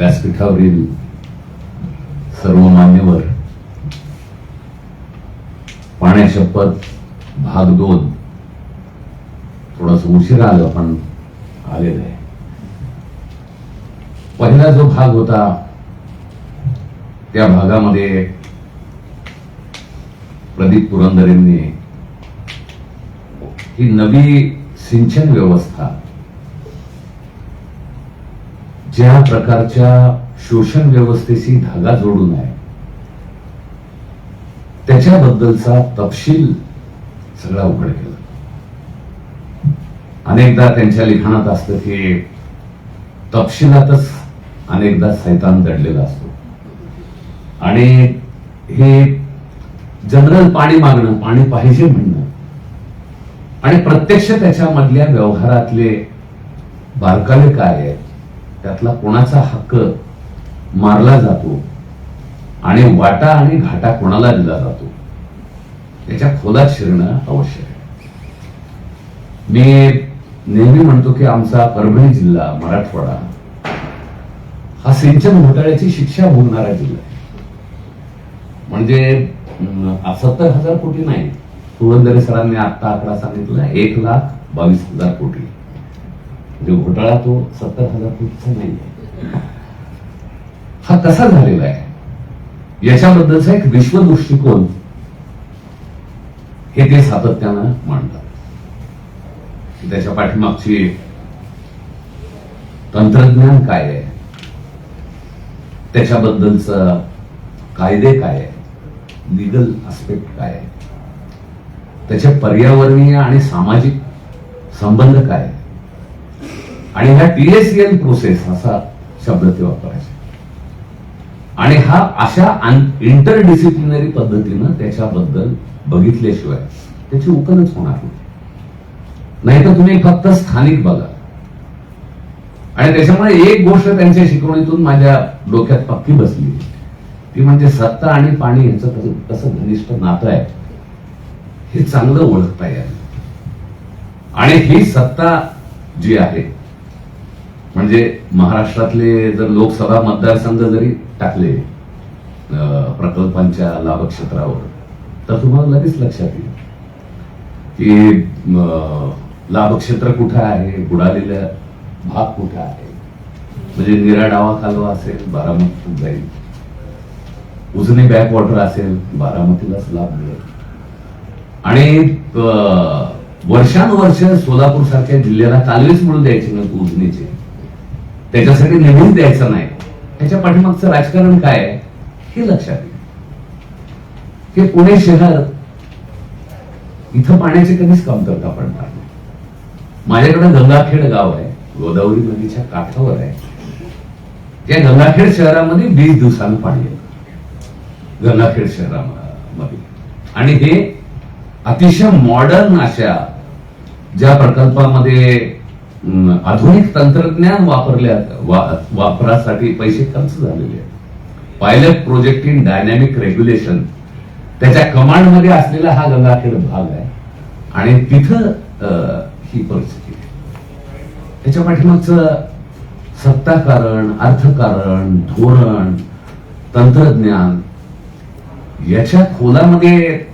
व्यासपीठावरील सर्व मान्यवर पाण्या शपथ भाग दोन. थोडस उशीर आलं पण आलेलं आहे. पहिला जो भाग होता त्या भागामध्ये प्रदीप पुरंदरेंनी ही नवी सिंचन व्यवस्था ज्या प्रकारच्या शोषण व्यवस्थेशी धागा जोडून आहे त्याच्याबद्दलचा तपशील सगळा उघड केला. अनेकदा त्यांच्या लिखाणात असतं की तपशिलातच अनेकदा सैतान दडलेला असतो. आणि हे जनरल पाणी मागणं पाणी पाहिजे म्हणणं आणि प्रत्यक्ष त्याच्यामधल्या व्यवहारातले बारकावे काय आहेत त्यातला कोणाचा हक्क मारला जातो आणि वाटा आणि घाटा कोणाला दिला जातो? त्याच्या खोलात शिरणं आवश्यक आहे. मी नेहमी म्हणतो की आमचा परभणी जिल्हा मराठवाडा हा सिंचन घोटाळ्याची शिक्षा भोगणारा जिल्हा आहे. म्हणजे सत्तर हजार कोटी नाही. पुरंदरे सरांनी आता आकडा सांगितला एक लाख बावीस हजार कोटी. जो घोटाळा तो सत्तर हजार कोटीचा नाही हा कसा झालेला आहे. याच्याबद्दलचा एक विश्व दृष्टिकोन हे ते सातत्यानं मांडतात. त्याच्या पाठीमागची तंत्रज्ञान काय आहे? त्याच्याबद्दलच कायदे काय आहे? लिगल आस्पेक्ट काय आहे? त्याचे पर्यावरणीय आणि सामाजिक संबंध काय आहे? आणि ह्या टीएसएल प्रोसेस असा शब्द ते वापरायचे. आणि हा अशा इंटरडिसिप्लिनरी पद्धतीनं त्याच्याबद्दल बघितल्याशिवाय त्याची उकलच होणार नाही. नाही तर तुम्ही फक्त स्थानिक बघा. आणि त्याच्यामुळे एक गोष्ट त्यांच्या शिकवणीतून माझ्या डोक्यात पक्की बसली. ती म्हणजे सत्ता आणि पाणी यांचं कसं कसं घनिष्ठ नातं आहे हे चांगलं ओळखता येईल आणि ही सत्ता जी आहे म्हणजे महाराष्ट्रातले जर लोकसभा मतदारसंघ जरी टाकले अं, प्रकल्पांच्या लाभक्षेत्रावर तर तुम्हाला लगेच लक्षात येईल की लाभक्षेत्र कुठं आहे बुडालेला भाग कुठं आहे. म्हणजे निरा डावा कालवा असेल बारामतीत जाईल. उजनी बॅकवॉटर असेल बारामतीलाच लाभ मिळेल. आणि वर्षानुवर्ष सोलापूर सारख्या जिल्ह्याला कालवेच म्हणून द्यायचे ना उजनीचे. त्याच्यासाठी निधीच द्यायचं नाही. त्याच्या पाठीमागचं राजकारण काय आहे हे लक्षात येईल हे पुणे शहर इथं पाण्याची कधीच कमतरता पडणार नाही. माझ्याकडे गंगाखेड गाव आहे गोदावरी नदीच्या काठावर आहे. त्या गंगाखेड शहरामध्ये वीस दिवसांनी पाणी येतं. गंगाखेड शहरामध्ये. आणि हे अतिशय मॉडर्न अशा ज्या प्रकल्पामध्ये आधुनिक तंत्रज्ञान वापरल्या वा- वापरासाठी पैसे खर्च झालेले आहेत. Pilot project in dynamic regulation त्याच्या कमांडमध्ये असलेला हा गंगाखेड भाग आहे. आणि तिथं ही परिस्थिती आहे. त्याच्या पाठीमागचं सत्ताकारण अर्थकारण धोरण तंत्रज्ञान याच्या खोलामध्ये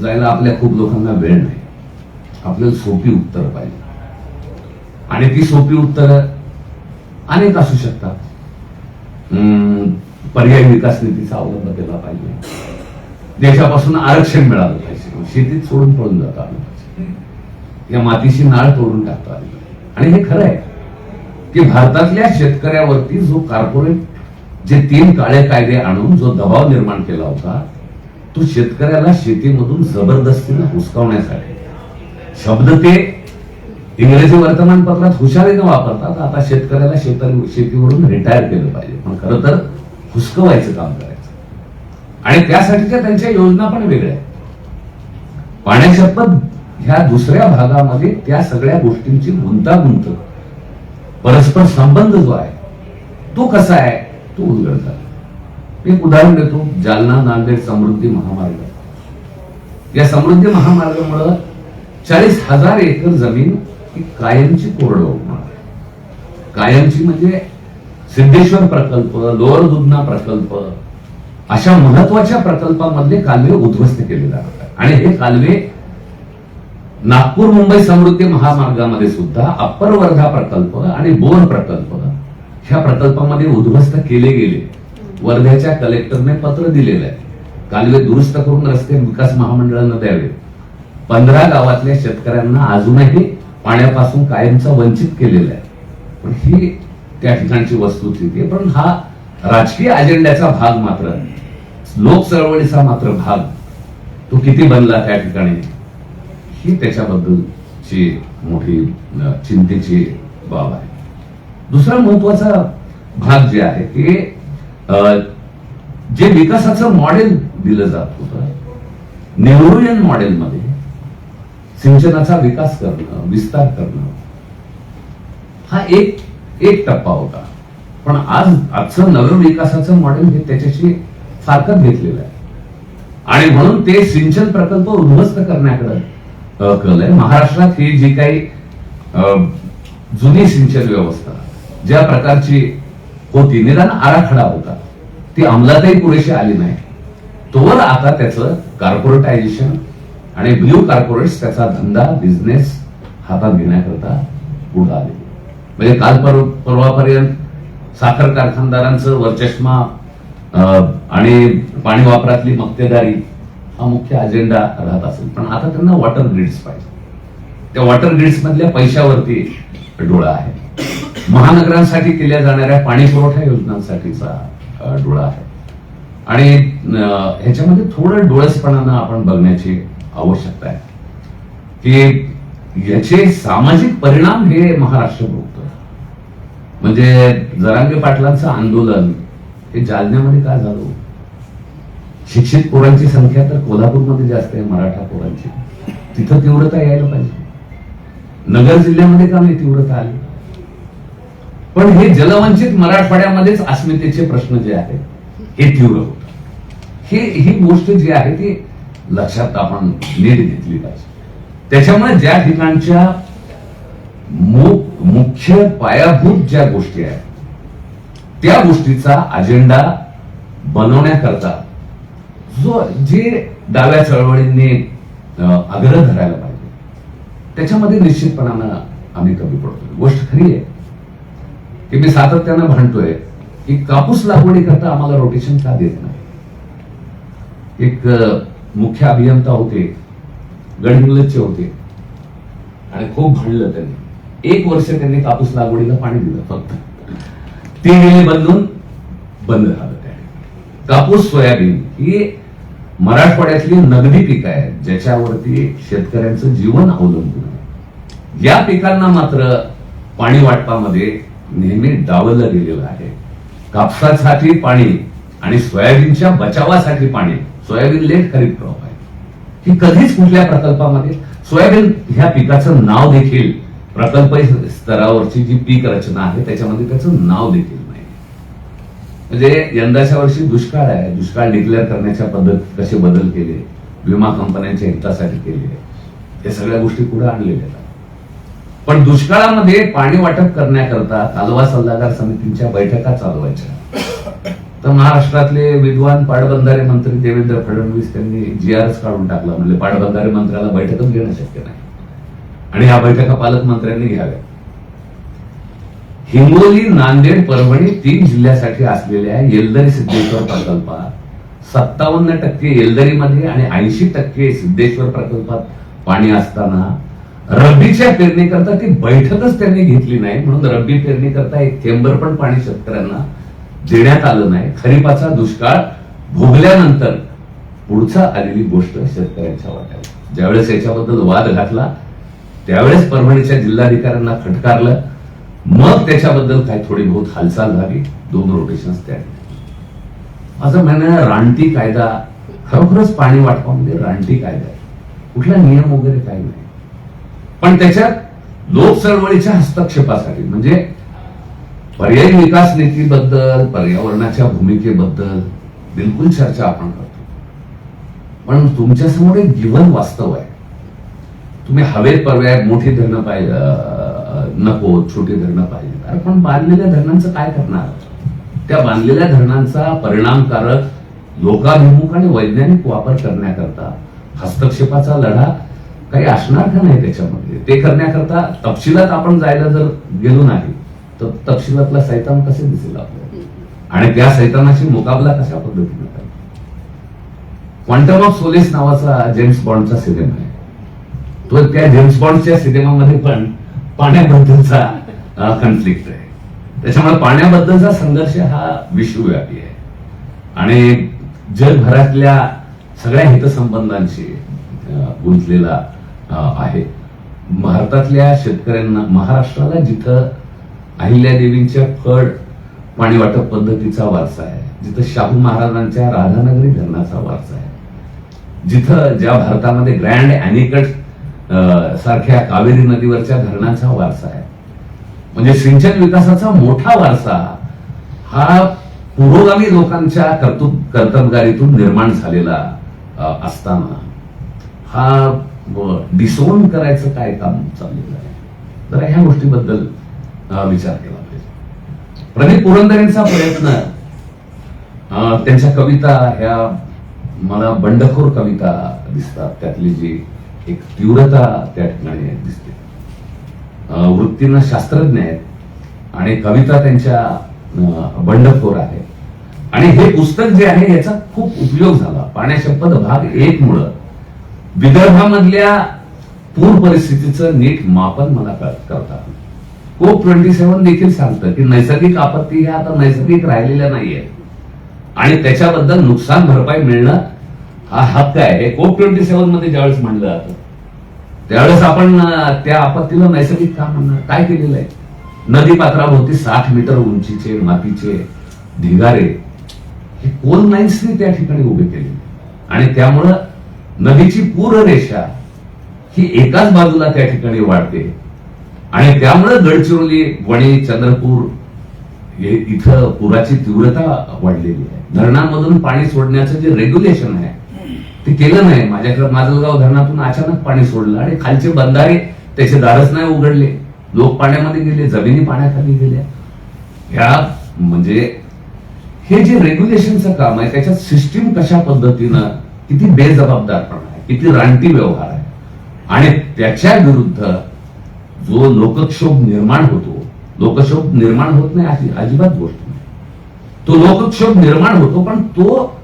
जायला आपल्या खूप लोकांना वेळ नाही. आपल्याला सोपी उत्तर पाहिजे. आणि ती सोपी उत्तर अनेक असू शकतात. हम्म, पर्यायी विकास नीतीचा अवलंब केला पाहिजे. देशापासून आरक्षण मिळालं पाहिजे. शेतीत सोडून पळून जाता आलं पाहिजे. या मातीशी नाळ तोडून टाकता आली आणि हे खरं आहे की भारतातल्या शेतकऱ्यावरती जो कार्पोरेट जे तीन काळे कायदे आणून जो दबाव निर्माण केला होता तो शेतकऱ्याला शेतीमधून जबरदस्तीनं हुसकावण्यासाठी. शब्द ते इंग्रजी वर्तमानपत्रात हुशारीनं वापरतात. आता शेतकऱ्याला शेत शेतीवरून रिटायर केलं पाहिजे. पण खरं तर हुसकवायचं काम करायचं. आणि त्यासाठीच्या त्यांच्या योजना पण वेगळ्या पाण्याच्या पाण्याशपथ ह्या दुसऱ्या भागामध्ये त्या सगळ्या गोष्टींची गुंतागुंत परस्पर संबंध जो आहे तो कसा आहे तो उलगडता एक उदाहरण देतो. जालना नांदेड समृद्धी महामार्ग. या समृद्धी महामार्गामुळं चाळीस हजार एकर जमीन की कायमची कोरडवाहू होणार कायमची म्हणजे सिद्धेश्वर प्रकल्प लोअर दुधना प्रकल्प अशा महत्त्वाच्या प्रकल्पामधले कालवे उद्ध्वस्त केले जातात. आणि हे कालवे नागपूर मुंबई समृद्धी महामार्गामध्ये सुद्धा अप्पर वर्धा प्रकल्प आणि बोर प्रकल्प ह्या प्रकल्पामध्ये उद्ध्वस्त केले गेले. वर्ध्याच्या कलेक्टरने पत्र दिलेलं आहे. कालवे दुरुस्त करून रस्ते विकास महामंडळानं द्यावे. पंधरा गावातल्या शेतकऱ्यांना अजूनही पाण्यापासून कायमचा वंचित केलेलं आहे. पण ही त्या ठिकाणची वस्तुस्थिती आहे. पण हा राजकीय अजेंड्याचा भाग मात्र लोक चळवळीचा मात्र भाग तो किती बनला त्या ठिकाणी ही त्याच्याबद्दलची मोठी चिंतेची बाब आहे. दुसरा महत्त्वाचा भाग जे आहे ते जे विकासाचं मॉडेल दिलं जात होतं नेहरूयन मॉडेलमध्ये सिंचनाचा विकास करणं विस्तार करणं हा एक एक टप्पा होता. पण आज आजचं नवीन विकासाचं मॉडेल हे त्याच्याशी फारकत घेतलेलं आहे. आणि म्हणून ते सिंचन प्रकल्प उद्ध्वस्त करण्याकडे कल आहे. महाराष्ट्रात ही जी काही जुनी सिंचन व्यवस्था ज्या प्रकारची होती निदान आराखडा होता ती अंमलातही पुरेशी आली नाही. तोवर आता त्याचं कॉर्पोरेटायझेशन आणि ब्ल्यू कॉर्पोरेट्स त्याचा धंदा बिझनेस हातात घेण्याकरता पुढे आले. म्हणजे काल परवा परवापर्यंत साखर कारखानदारांचं वरचष्मा आणि पाणी वापरातली मक्तेदारी हा मुख्य अजेंडा राहत असेल. पण आता त्यांना वॉटर ग्रिड्स पाहिजे. त्या वॉटर ग्रिड्स मधल्या पैशावरती डोळा आहे. महानगरांसाठी केल्या जाणाऱ्या पाणी पुरवठा योजनांसाठीचा डोळा आहे. आणि ह्याच्यामध्ये थोडं डोळसपणानं आपण बघण्याची आवश्यकता आहे. की याचे सामाजिक परिणाम हे महाराष्ट्र भोगत. म्हणजे जरांगे पाटलांचं आंदोलन हे जालन्यामध्ये काय झालं? शिक्षित पोरांची संख्या तर कोल्हापूरमध्ये जास्त आहे मराठा पोरांची. तिथं तीव्रता यायला पाहिजे. नगर जिल्ह्यामध्ये का नाही तीव्रता आली? पण हे जलवंचित मराठवाड्यामध्येच अस्मितेचे प्रश्न जे आहेत हे तीव्र होत हे ही गोष्ट जी आहे ती लक्षात आपण नीट घेतली पाहिजे. त्याच्यामुळे ज्या ठिकाणच्या मुख्य पायाभूत ज्या गोष्टी आहेत त्या गोष्टीचा अजेंडा बनवण्याकरता जो जे डाव्या चळवळींनी आग्रह धरायला पाहिजे त्याच्यामध्ये निश्चितपणानं आम्ही कमी पडतो गोष्ट खरी आहे की मी सातत्यानं म्हणतोय की कापूस लागवडी करता आम्हाला रोटेशन का देत नाही? एक मुख्य अभियंता होते गडहिंग्लजचे होते. आणि खूप भांडलं त्यांनी. एक वर्ष त्यांनी कापूस लागवडीला पाणी दिलं फक्त. ते गेली बदलून बंद झालं त्याने. कापूस सोयाबीन ही मराठवाड्यातली नगदी पीक आहे ज्याच्यावरती शेतकऱ्यांचं जीवन अवलंबून आहे. या पिकांना मात्र पाणी वाटपामध्ये नेहमी डावललं गेलेलं आहे. कापसासाठी पाणी आणि सोयाबीनच्या बचावासाठी पाणी सोयाबीन लेट खरीप क्रॉप आहे. ही कधीच कुठल्या प्रकल्पामध्ये सोयाबीन ह्या पिकाचं नाव देखील प्रकल्प स्तरावरची जी पीक रचना आहे त्याच्यामध्ये त्याचं नाव देखील नाही. म्हणजे यंदाच्या वर्षी दुष्काळ आहे. दुष्काळ डिक्लेअर करण्याच्या पद्धत कसे बदल केले विमा कंपन्यांच्या हितासाठी केले या सगळ्या गोष्टी पुढे आणलेल्या आहेत. पण दुष्काळामध्ये पाणी वाटप करण्याकरता कालवा सल्लागार समितींच्या बैठका चालवायच्या. तर महाराष्ट्रातले विद्वान पाटबंधारे मंत्री देवेंद्र फडणवीस त्यांनी जी आरच काढून टाकला. म्हणजे पाटबंधारे मंत्र्याला बैठकच घेणं शक्य नाही. आणि ह्या बैठका पालकमंत्र्यांनी घ्याव्या हिंगोली नांदेड परभणी तीन जिल्ह्यासाठी असलेल्या येलदरी सिद्धेश्वर प्रकल्पात सत्तावन्न टक्के येलदरीमध्ये आणि ऐंशी टक्के सिद्धेश्वर प्रकल्पात पाणी असताना रब्बीच्या पेरणीकरता ती बैठकच त्यांनी घेतली नाही. म्हणून रब्बी पेरणीकरता एक थेंबर पण पाणी शेतकऱ्यांना देण्यात आलं नाही. खरीपाचा दुष्काळ भोगल्यानंतर पुढचा आलेली गोष्ट शेतकऱ्यांच्या वाट्याला ज्यावेळेस याच्याबद्दल वाद घातला त्यावेळेस परभणीच्या जिल्हाधिकाऱ्यांना खटकारलं. मग त्याच्याबद्दल काय थोडी बहुत हालचाल झाली. दोन रोटेशन त्या माझं म्हणणं रानटी कायदा खरोखरच पाणी वाटपामध्ये रानटी कायदा आहे. कुठला नियम वगैरे काही नाही. पण त्याच्यात लोक चळवळीच्या हस्तक्षेपासाठी म्हणजे पर्यायी विकास नीतीबद्दल पर्यावरणाच्या भूमिकेबद्दल बिलकुल चर्चा आपण करतो. पण तुमच्यासमोर एक जीवन वास्तव आहे. तुम्ही हवेत पर्याय मोठी धरणं पाहिजे नको छोटी धरणं पाहिजे अरे पण बांधलेल्या धरणांचं काय करणार? त्या बांधलेल्या धरणांचा परिणामकारक लोकाभिमुख आणि वैज्ञानिक वापर करण्याकरता हस्तक्षेपाचा लढा काही असणार का नाही त्याच्यामध्ये? ते करण्याकरता तपशिलात आपण जायला जर गेलो नाही तर तपशिलातला सैतान कसे दिसेल आपल्याला? आणि त्या सैतानाशी मुकाबला कशा पद्धतीने करायचा? क्वांटम ऑफ सोलेस नावाचा जेम्स बॉन्डचा सिनेमा आहे. तो त्या जेम्स बॉन्डच्या सिनेमामध्ये पण पाण्याबद्दलचा कॉन्फ्लिक्ट आहे. त्याच्यामुळे पाण्याबद्दलचा संघर्ष हा विश्वव्यापी आहे. आणि जगभरातल्या सगळ्या हितसंबंधांशी गुंतलेला आहे. भारतातल्या शेतकऱ्यांना महाराष्ट्राला जिथं अहिल्यादेवींच्या फळ पाणी वाटप पद्धतीचा वारसा आहे. जिथं शाहू महाराजांच्या राधानगरी धरणाचा वारसा आहे. जिथं ज्या भारतामध्ये ग्रँड अॅनिकट सारख्या कावेरी नदीवरच्या धरणाचा वारसा आहे. म्हणजे सिंचन विकासाचा मोठा वारसा हा पुरोगामी लोकांच्या कर्तुब कर्तबगारीतून निर्माण झालेला असताना हा डिसोन करायचं काय काम चाललेलं आहे? तर ह्या गोष्टीबद्दल हा विचार केला पाहिजे. प्रदीप पुरंदरेंचा प्रयत्न त्यांच्या कविता ह्या मला बंडखोर कविता दिसतात. त्यातली जी एक तीव्रता त्या ठिकाणी दिसते. वृत्तीनं शास्त्रज्ञ आहेत आणि कविता त्यांच्या बंडखोर आहे आणि हे पुस्तक जे आहे याचा खूप उपयोग झाला. पाण्याशपथ भाग एक मुळे. विदर्भामधल्या पूर परिस्थितीचं नीट मापन मला करता आलं. कोप ट्वेंटी सेव्हन देखील सांगतं की नैसर्गिक आपत्ती ह्या आता नैसर्गिक राहिलेल्या नाहीये. आणि त्याच्याबद्दल नुकसान भरपाई मिळणं हा हक्क आहे. कोप ट्वेंटी सेव्हनमध्ये ज्यावेळेस म्हणलं जातं त्यावेळेस आपण त्या आपत्तीला नैसर्गिक का म्हणणार? काय केलेलं आहे? नदी पात्राभोवती साठ मीटर उंचीचे मातीचे ढिगारे हे कोल लाईन्सने त्या ठिकाणी उभे केले? आणि त्यामुळं नदीची पूररेषा ही एकाच बाजूला त्या ठिकाणी वाढते. आणि त्यामुळे गडचिरोली वणी चंद्रपूर हे इथं पुराची तीव्रता वाढलेली आहे. धरणांमधून पाणी सोडण्याचं जे रेग्युलेशन आहे ते केलं नाही. माझ्याकडे माजलगाव धरणातून अचानक पाणी सोडलं आणि खालचे बंधारे त्याचे दारच नाही उघडले. लोक पाण्यामध्ये गेले जमिनी पाण्याखाली गेल्या. ह्या म्हणजे हे जे रेग्युलेशनचं काम आहे त्याच्यात सिस्टीम कशा पद्धतीनं किती बेजबाबदारपणा आहे किती रानटी व्यवहार आहे. आणि त्याच्या विरुद्ध जो लोकक्षोभ निर्माण होतो लोकक्षोभ निर्माण होत नाही अजिबात गोष्ट नाही. तो लोकक्षोभ निर्माण होतो पण तो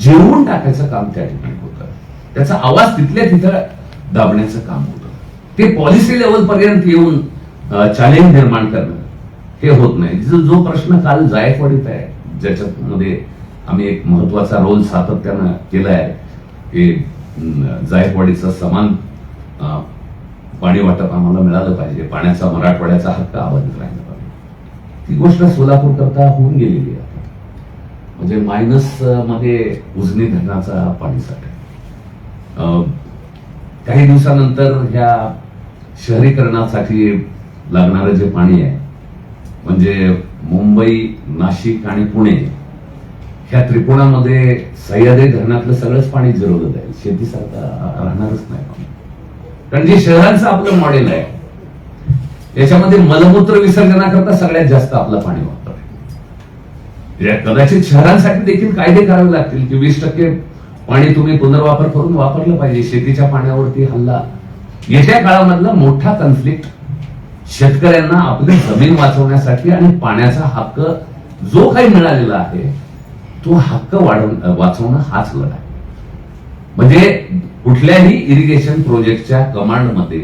जिरवून टाकायचं काम त्या ठिकाणी होतं. त्याचा आवाज तिथल्या तिथं दाबण्याचं काम होतं. ते पॉलिसी लेवल पर्यंत येऊन चॅलेंज निर्माण करणं हे होत नाही. जो जो प्रश्न काल जायकवाडीत आहे ज्याच्यामध्ये आम्ही एक महत्त्वाचा रोल सातत्यानं केला आहे की जायकवाडीचा समान पाणी वाटप आम्हाला मिळालं पाहिजे. पाण्याचा मराठवाड्याचा हक्क अबाधित राहिला पाहिजे ती गोष्ट सोलापूर करता होऊन गेलेली आहे. म्हणजे मायनसमध्ये उजनी धरणाचा पाणी साठा अं, काही दिवसानंतर ह्या शहरीकरणासाठी लागणारं जे पाणी आहे म्हणजे मुंबई नाशिक आणि पुणे ह्या त्रिकोणामध्ये सह्याद्री धरणातलं सगळंच पाणी जिरवलं जाईल. शेतीसारखं राहणारच नाही. कारण जे शहरांचं आपलं मॉडेल आहे याच्यामध्ये मलमूत्र विसर्जनाकरता सगळ्यात जास्त आपलं पाणी वापर आहे कदाचित शहरांसाठी देखील कायदे करावे लागतील की वीस टक्के पाणी तुम्ही पुनर्वापर करून वापरलं पाहिजे. शेतीच्या पाण्यावरती हल्ला. येत्या काळामधला मोठा कन्फ्लिक्ट शेतकऱ्यांना आपली जमीन वाचवण्यासाठी आणि पाण्याचा हक्क जो काही मिळालेला आहे तो हक्क वाढव वाचवणं हाच लढा आहे म्हणजे कुठल्याही इरिगेशन प्रोजेक्टच्या कमांडमध्ये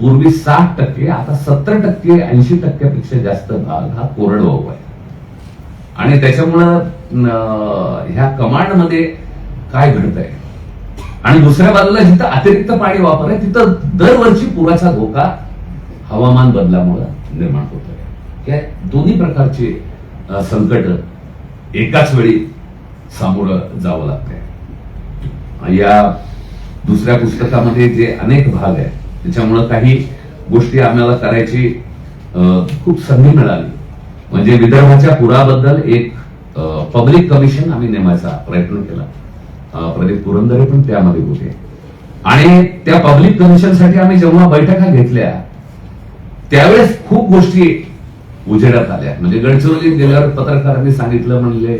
पूर्वी साठ टक्के आता सत्तर टक्के ऐंशी टक्क्यापेक्षा जास्त भाग हा कोरडवाहू आहे. आणि त्याच्यामुळं ह्या कमांडमध्ये काय घडत आहे आणि दुसऱ्या बाजूला जिथं अतिरिक्त पाणी वापर आहे तिथं दरवर्षी पुराचा धोका हवामान बदलामुळे निर्माण होत आहे या दोन्ही प्रकारचे संकट एकाच वेळी सामोरं जावं लागतंय. या दुसऱ्या पुस्तकामध्ये जे अनेक भाग आहेत त्याच्यामुळं काही गोष्टी आम्हाला करायची खूप संधी मिळाली. म्हणजे विदर्भाच्या पुराबद्दल एक पब्लिक कमिशन आम्ही नेमायचा प्रयत्न केला. प्रदीप पुरंदरे पण त्यामध्ये होते. आणि त्या पब्लिक कमिशनसाठी आम्ही जेव्हा बैठका घेतल्या त्यावेळेस खूप गोष्टी उजेडात आल्या. म्हणजे गडचिरोलीत गेल्यावर पत्रकारांनी सांगितलं म्हणले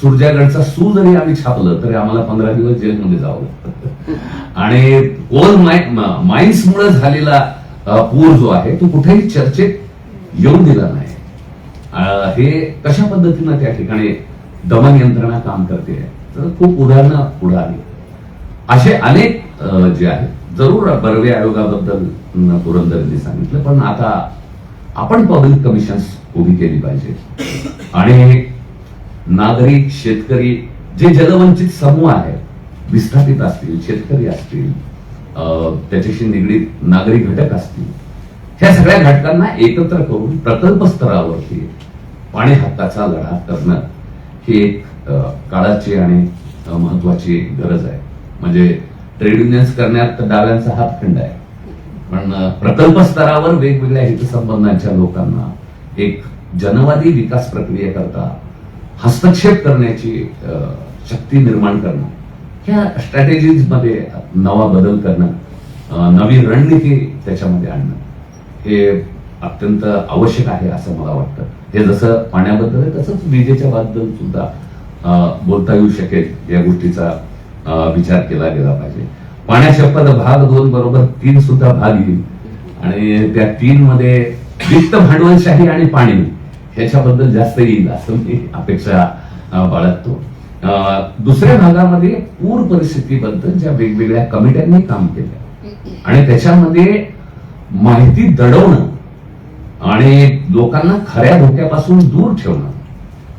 सुरजागडचा सू जरी आम्ही छापलं तरी आम्हाला पंधरा दिवस जेलमध्ये जावं लागतं. आणि कोल माइन्स मुळे झालेला पूर जो आहे तो कुठेही चर्चेत येऊन दिला नाही. हे कशा पद्धतीनं त्या ठिकाणी दमन यंत्रणा काम करते तर खूप उदाहरणं पुढे आली. असे अनेक जे आहेत जरूर बर्वे आयोगाबद्दल न, सांगितलं पण आता आपण पब्लिक कमिशन्स उभी केली पाहिजे. आणि नागरिक शेतकरी जे जलवंचित समूह आहेत विस्थापित असतील शेतकरी असतील त्याच्याशी निगडीत नागरिक घटक असतील ह्या सगळ्या घटकांना एकत्र करून प्रकल्प स्तरावरती पाणी हक्काचा लढा करणं ही एक काळाची आणि महत्वाची गरज आहे. म्हणजे ट्रेड युनियन्स करण्यात डाव्यांचा हातखंड आहे. पण प्रकल्प स्तरावर वेगवेगळ्या हितसंबंधांच्या लोकांना एक जनवादी विकास प्रक्रियेकरता हस्तक्षेप करण्याची शक्ती निर्माण करणं. ह्या स्ट्रॅटेजीजमध्ये नवा बदल करणं नवी रणनीती त्याच्यामध्ये आणणं हे अत्यंत आवश्यक आहे असं मला वाटतं. हे जसं पाण्याबद्दल आहे तसंच विजेच्या बद्दल सुद्धा बोलता येऊ शकेल. या गोष्टीचा विचार केला गेला पाहिजे. पाण्याशपथ भाग दोन बरोबर तीन सुद्धा भाग येईल. आणि त्या तीन मध्ये वित्त भांडवलशाही आणि पाणी. त्याच्याबद्दल जास्त येईल असं मी अपेक्षा बाळगतो. दुसऱ्या भागामध्ये पूर परिस्थितीबद्दल ज्या वेगवेगळ्या कमिट्यांनी काम केलं आणि त्याच्यामध्ये माहिती दडवणं आणि लोकांना खऱ्या धोक्यापासून दूर ठेवणं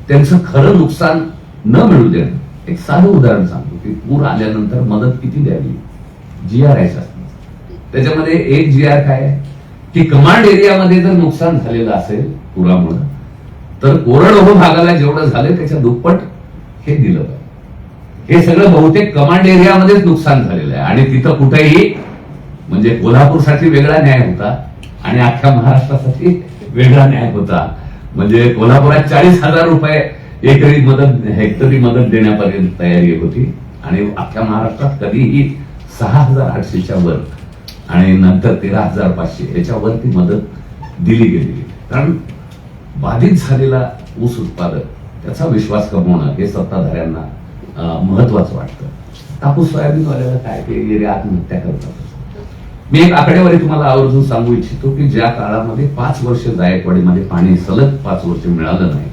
त्यांचं खरं नुकसान न मिळू देणं. एक साधं उदाहरण सांगतो की पूर आल्यानंतर मदत किती द्यावी? जी आर आय त्याच्यामध्ये एक जी आर काय आहे? की कमांड एरियामध्ये जर नुकसान झालेलं असेल पुरामुळं तर कोरडवाहू भागाला जेवढं झालं त्याच्या दुप्पट हे दिलं पाहिजे. हे सगळं बहुतेक कमांड एरियामध्येच नुकसान झालेलं आहे. आणि तिथं कुठेही म्हणजे कोल्हापूरसाठी वेगळा न्याय होता आणि अख्ख्या महाराष्ट्रासाठी वेगळा न्याय होता. म्हणजे कोल्हापुरात चाळीस हजार रुपये एकरी मदत हेक्टरी मदत देण्यापर्यंत तयारी होती. आणि अख्ख्या महाराष्ट्रात कधीही सहा हजार आठशेच्या वर आणि नंतर तेरा हजार पाचशे याच्यावरती मदत दिली गेली कारण बाधित झालेला ऊस उत्पादक त्याचा विश्वास कमवणं हे सत्ताधाऱ्यांना महत्वाचं वाटतं. कापूस सोयाबीन वाल्याला काय ते गेले आत्महत्या करतात. मी एक आकडेवारी तुम्हाला आवर्जून सांगू इच्छितो की ज्या काळामध्ये पाच वर्ष जायकवाडीमध्ये पाणी सलग पाच वर्ष मिळालं नाही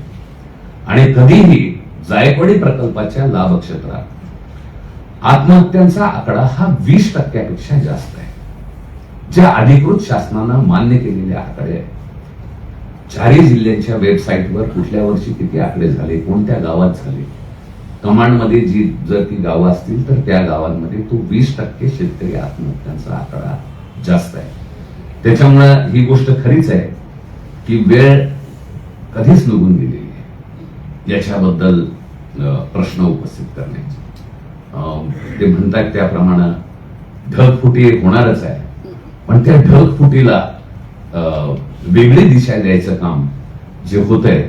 आणि कधीही जायकवाडी प्रकल्पाच्या लाभ क्षेत्रात आत्महत्यांचा आकडा हा वीस टक्क्यापेक्षा जास्त आहे. ज्या अधिकृत शासनानं मान्य केलेले आकडे आहेत चारही जिल्ह्यांच्या वेबसाईटवर कुठल्या वर्षी किती आकडे झाले कोणत्या गावात झाले? कमांडमध्ये जी जर ती गावं असतील तर त्या गावांमध्ये तो वीस टक्के शेतकरी आत्महत्यांचा आकडा जास्त आहे. त्याच्यामुळं ही गोष्ट खरीच आहे की वेळ कधीच निघून गेलेली आहे याच्याबद्दल प्रश्न उपस्थित करण्याचे. ते म्हणतात त्याप्रमाणे ढगफुटी होणारच आहे. पण त्या ढगफुटीला वेगळी दिशा द्यायचं काम जे होतंय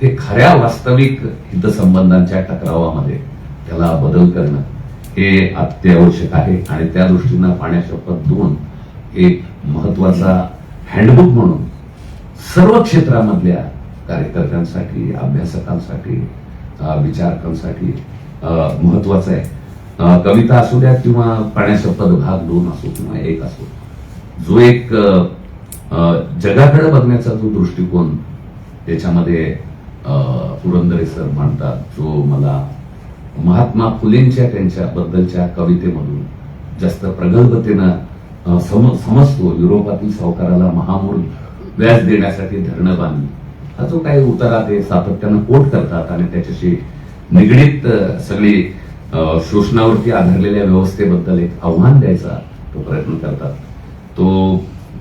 ते खऱ्या वास्तविक हितसंबंधांच्या टकरावामध्ये त्याला बदल करणं हे अत्यावश्यक आहे. आणि त्या दृष्टीनं पाण्याशपथ दोन एक महत्त्वाचा हँडबुक म्हणून सर्व क्षेत्रामधल्या कार्यकर्त्यांसाठी अभ्यासकांसाठी विचारकांसाठी महत्वाचं आहे. कविता असू द्या किंवा पाण्याशपथ भाग दोन असो किंवा एक असो जो एक जगाकडे बघण्याचा जो दृष्टिकोन त्याच्यामध्ये पुरंदरे सर म्हणतात जो मला महात्मा फुलेंच्या त्यांच्या बद्दलच्या कवितेमधून जास्त प्रगल्भतेनं सम समजतो. युरोपातील सावकाराला महामूल व्याज देण्यासाठी धरणं बांधली हा जो काही उतारा ते सातत्यानं कोट करतात आणि त्याच्याशी निगडीत सगळी शोषणावरती आधारलेल्या व्यवस्थेबद्दल एक आव्हान द्यायचा तो प्रयत्न करतात. तो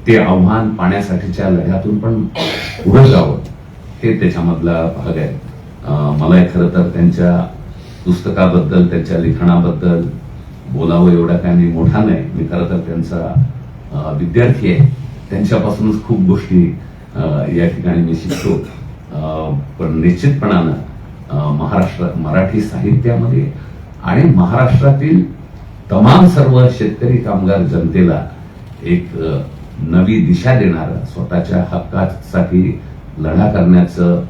ते आव्हान पाण्यासाठीच्या लढ्यातून पण पुढे जावं हे त्याच्यामधला भाग आहे. मला खरं तर त्यांच्या पुस्तकाबद्दल त्यांच्या लिखाणाबद्दल बोलावं एवढा काय मी मोठा नाही. मी खरं तर त्यांचा विद्यार्थी आहे. त्यांच्यापासूनच खूप गोष्टी या ठिकाणी मी शिकतो. पण निश्चितपणानं महाराष्ट्रात महाराष्ट्र मराठी साहित्यामध्ये आणि महाराष्ट्रातील तमाम सर्व शेतकरी कामगार जनतेला एक नवी दिशा देणारं स्वतःच्या हक्कासाठी लढा करण्याचं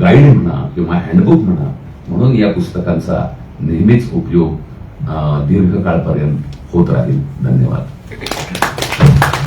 गाईड म्हणा किंवा हँडबुक म्हणा म्हणून या पुस्तकांचा नेहमीच उपयोग दीर्घकाळपर्यंत होत राहील. धन्यवाद.